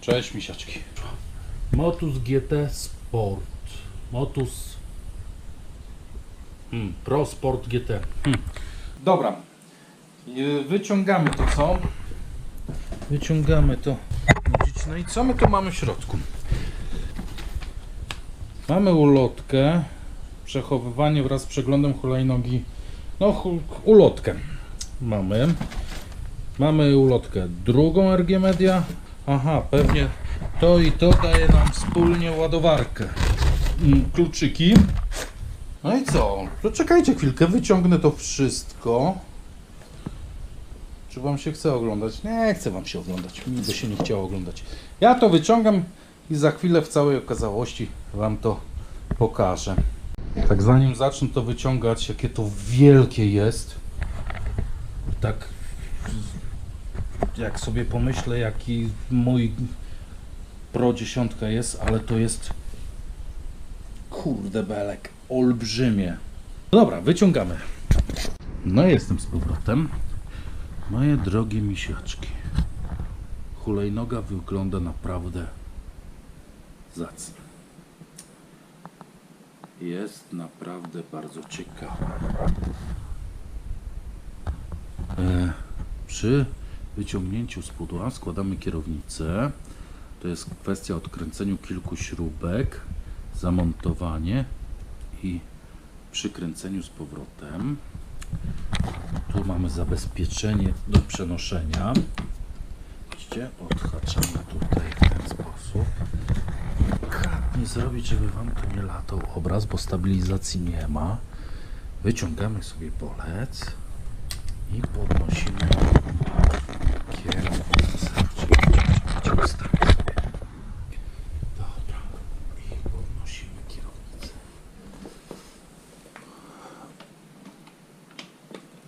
Cześć misiaczki. Motus GT Sport. Motus hmm, Pro Sport GT. Hmm. Dobra. Y, Wyciągamy to co? Wyciągamy to. No i co my tu mamy w środku? Mamy ulotkę. Przechowywanie wraz z przeglądem hulajnogi. No, ulotkę. Mamy. Mamy ulotkę drugą RG Media. Aha, pewnie to i to daje nam wspólnie ładowarkę. Mm, Kluczyki. No i co? To czekajcie chwilkę, wyciągnę to wszystko. Czy wam się chce oglądać? Nie chce wam się oglądać. By się nie chciało oglądać. Ja to wyciągam i za chwilę w całej okazałości wam to pokażę. Tak zanim zacznę to wyciągać, jakie to wielkie jest. Tak jak sobie pomyślę, jaki mój Pro 10 jest, ale to jest kurde belek, olbrzymie. Dobra, wyciągamy. No jestem z powrotem. Moje drogie misiaczki. Hulajnoga wygląda naprawdę zacnie. Jest naprawdę bardzo ciekawa. E, przy wyciągnięciu z składamy kierownicę. To jest kwestia odkręceniu kilku śrubek, zamontowanie i przykręceniu z powrotem. Tu mamy zabezpieczenie do przenoszenia. Widzicie? Odhaczamy tutaj w ten sposób. Delikatnie zrobić, żeby Wam tu nie latał obraz, bo stabilizacji nie ma. Wyciągamy sobie bolec i podnosimy kierownicę. Czekajcie, ustawię sobie. Dobra. I podnosimy kierownicę.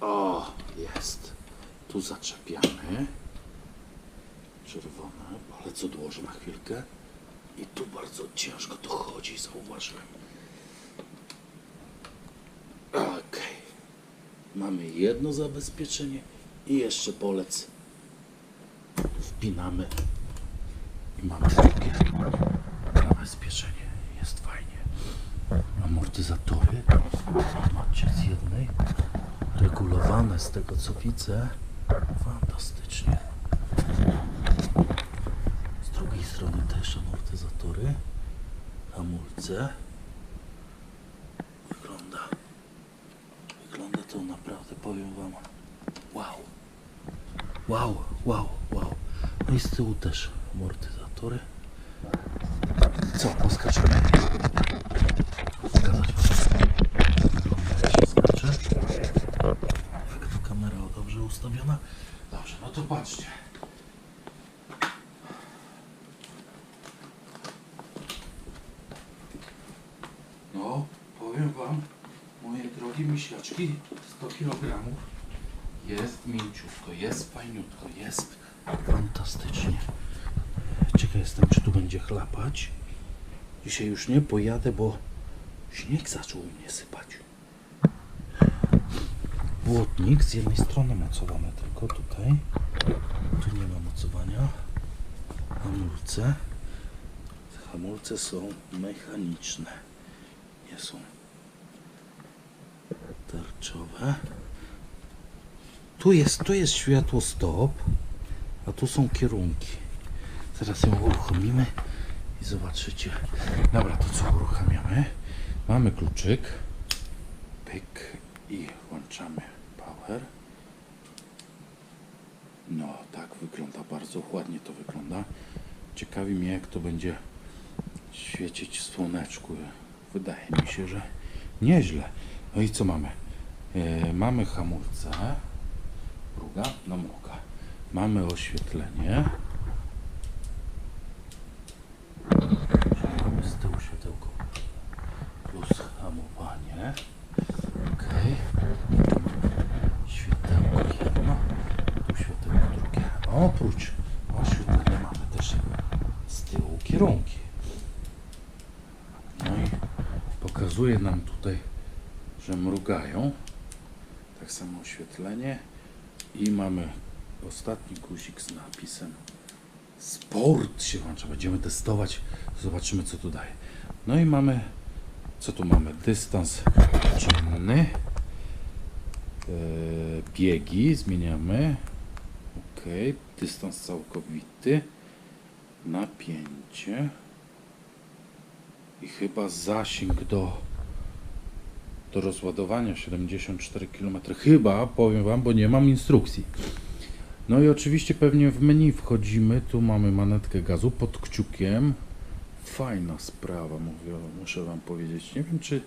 O, jest. Tu zaczepiamy. Czerwone. Odłożę na chwilkę. I tu bardzo ciężko to chodzi, zauważyłem. Okej. Mamy jedno zabezpieczenie i jeszcze polec wpinamy i mamy drugie zabezpieczenie. Jest fajnie. Amortyzatory, zobaczcie z jednej, regulowane z tego co widzę, fantastycznie. Z drugiej strony też amortyzatory, hamulce. Wygląda Wygląda to naprawdę, powiem wam, wow. Wow, wow, wow. No i z tyłu też amortyzatory. Co, poskaczemy? Pokazać wam, skacze. Kamera dobrze ustawiona. Dobrze, no to patrzcie. No, powiem wam, moje drogie misiaczki, 100 kg jest mięciutko, jest fajniutko, jest fantastycznie. Ciekaw jestem, czy tu będzie chlapać. Dzisiaj już nie pojadę, bo śnieg zaczął mnie sypać. Błotnik z jednej strony mocowany tylko tutaj. Tu nie ma mocowania. Hamulce. Hamulce są mechaniczne. Nie są tarczowe. Tu jest, tu jest światło stop, a tu są kierunki. Zaraz ją uruchomimy i zobaczycie. Dobra, to co uruchamiamy? Mamy kluczyk. Pyk i włączamy power. No, tak wygląda, bardzo ładnie to wygląda. Ciekawi mnie, jak to będzie świecić słoneczku. Wydaje mi się, że nieźle. No i co mamy? E, mamy hamulce. Druga, no mruga. Mamy oświetlenie. Mamy z tyłu światełko plus hamowanie. Ok. Światełko jedno, tu światełko drugie. Oprócz oświetlenia mamy też z tyłu kierunki. No i pokazuje nam tutaj, że mrugają. Tak samo oświetlenie i mamy ostatni guzik z napisem Sport się włącza. Będziemy testować. Zobaczymy, co tu daje. No i mamy. Co tu mamy? Dystans dzienny. Eee, biegi zmieniamy. Ok. Dystans całkowity. Napięcie. I chyba zasięg do, do rozładowania 74 km. Chyba, powiem Wam, bo nie mam instrukcji. No i oczywiście pewnie w menu wchodzimy. Tu mamy manetkę gazu pod kciukiem. Fajna sprawa, mówię, muszę Wam powiedzieć. Nie wiem, czy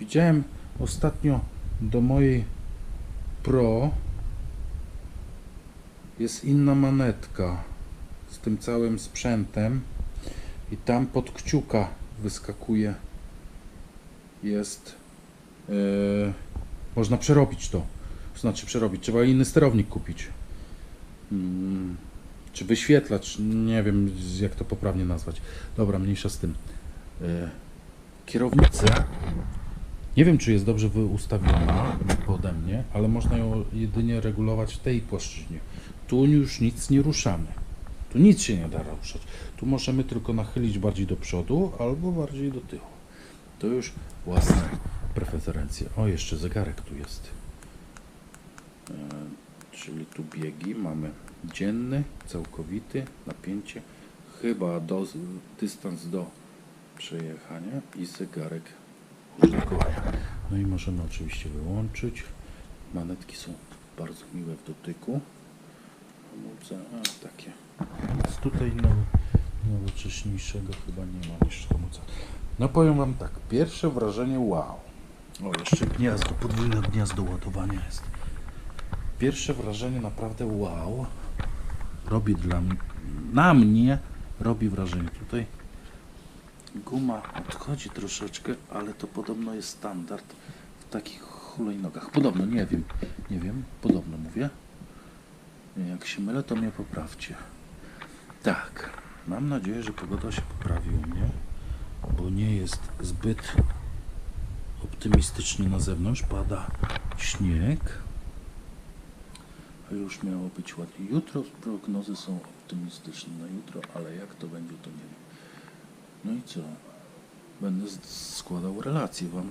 widziałem ostatnio do mojej Pro jest inna manetka z tym całym sprzętem i tam pod kciuka wyskakuje. Jest yy, można przerobić to. Znaczy przerobić, trzeba inny sterownik kupić. Mm, czy wyświetlacz, nie wiem jak to poprawnie nazwać. Dobra, mniejsza z tym. Yy, kierownicę nie wiem czy jest dobrze ustawiona pode mnie, ale można ją jedynie regulować w tej płaszczyźnie. Tu już nic nie ruszamy tu nic się nie da ruszać. Tu możemy tylko nachylić bardziej do przodu albo bardziej do tyłu. To już własne preferencje. O, jeszcze zegarek tu jest. E, czyli tu biegi mamy dzienny, całkowity, napięcie, chyba do, dystans do przejechania i zegarek użytkowania. No i możemy oczywiście wyłączyć. Manetki są bardzo miłe w dotyku. Hamulce, a takie. Nic tutaj now- nowocześniejszego chyba nie ma niż hamulca. No powiem wam tak, pierwsze wrażenie wow. O, jeszcze gniazdo, podwójne gniazdo ładowania jest. Pierwsze wrażenie naprawdę wow. Robi dla mnie, na mnie robi wrażenie. Tutaj guma odchodzi troszeczkę, ale to podobno jest standard w takich hulajnogach. Podobno, nie wiem, nie wiem, podobno mówię. Jak się mylę, to mnie poprawcie. Tak, mam nadzieję, że pogoda się poprawi u mnie, bo nie jest zbyt optymistycznie na zewnątrz. Pada śnieg, już miało być ładnie. Jutro prognozy są optymistyczne na jutro, ale jak to będzie, to nie wiem. No i co? Będę składał relacje Wam.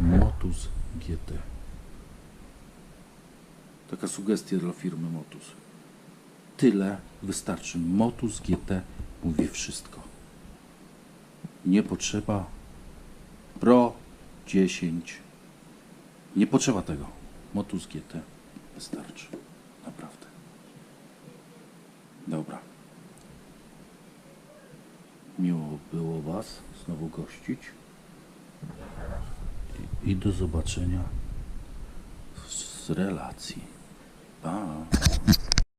Motus GT. Taka sugestia dla firmy Motus. Tyle wystarczy. Motus GT mówi wszystko. Nie potrzeba Pro 10. Nie potrzeba tego. Motus GT wystarczy. Naprawdę. Dobra. Miło było Was znowu gościć. I, do zobaczenia z relacji. Ah.